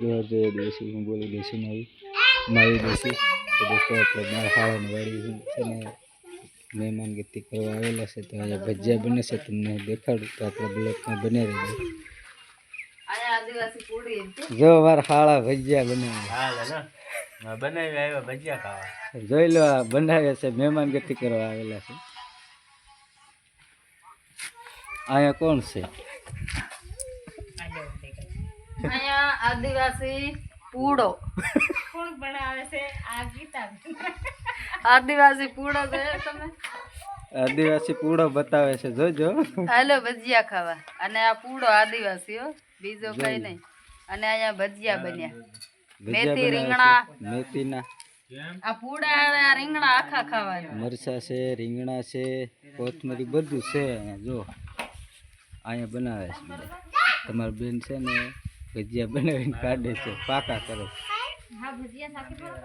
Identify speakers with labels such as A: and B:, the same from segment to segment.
A: જોવા જઈએ દેશી હું બોલી દેશી મારી મારી દેશી તો દોસ્તો આપણે મારા હાળાની વાડી હું છે ને મહેમાન ગતિ કરવા આવેલા છે તો અહીંયા ભજીયા બને છે તમને દેખાડું તો આપણે બ્લોકમાં બને
B: કે
A: જો મારા હાળા ભજીયા બને
C: હાલે બનાવી આવ્યા ભજીયા ખાવા
A: જોઈ લો બનાવ્યા છે મહેમાન ગતિ કરવા આવેલા છે અહીંયા કોણ છે
B: અહીંયા આદિવાસી પૂડો.
D: કોણ બનાવે છે આ ગીતા
B: આદિવાસી પૂડો છે તમે?
A: આદિવાસી પૂળો બતાવે છે. જોજો.
B: હાલો ભજીયા ખાવા. અને આ પૂડો આદિવાસી હો. બીજો કઈ નહીં. અને અહીંયા ભજીયા બન્યા. મેથી, રીંગણા.
A: મેથીના.
B: આ પૂડા અને આ રીંગણા આખા ખાવાના.
A: મરચા છે રીંગણા છે કોથમરી બધું છે અહીંયા. જો અહીંયા બનાવે છે. તમારી બેન છે ને ભજીયા બનાવીને કાઢે છે. પાકા કરે છે.
D: હા ભજીયા સાથે બોલો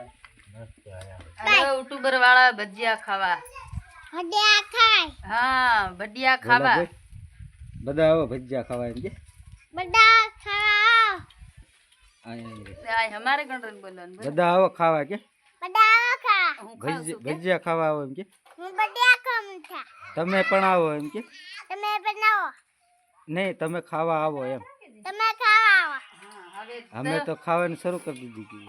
B: યુટ્યુબર વાળા ભજીયા ખાવા.
D: ભજીયા ખાય.
B: હા ભજીયા ખાવા.
A: બધા આવો ભજીયા ખાવા એમ કે?
D: બધા ખાવા.
B: આય અમારે ગણરન બોલવાનું
A: બધા આવો ખાવા કે?
D: બધા ખા
B: હું ખાઉં છું કે?
A: ભજીયા ખાવા આવો એમ કે?
D: હું ભજીયા ખામ છું.
A: તમે પણ આવો એમ કે?
D: તમે બનાવો
A: નહીં તમે ખાવા આવો એમ.
D: તમે ખાવા. આવો
A: અમે તો. ખાવાનું શરૂ કરી દીધી હતી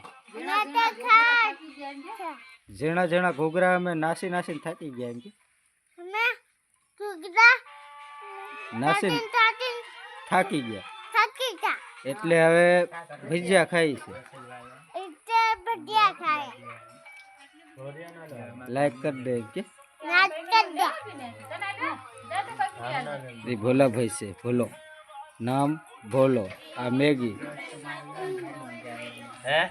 A: ઝીણા ઝીણા ઘોઘરા અમે નાસી નાસીને થાકી ગયા એમ કે. નાસીને થાકી ગયા. એટલે હવે ભજીયા ખાઈ છે. લાઈક કરી દે એમ કે. ભોલાભાઈ છે ભોલો. નામ ભોલો. આ મેગી.
C: હે?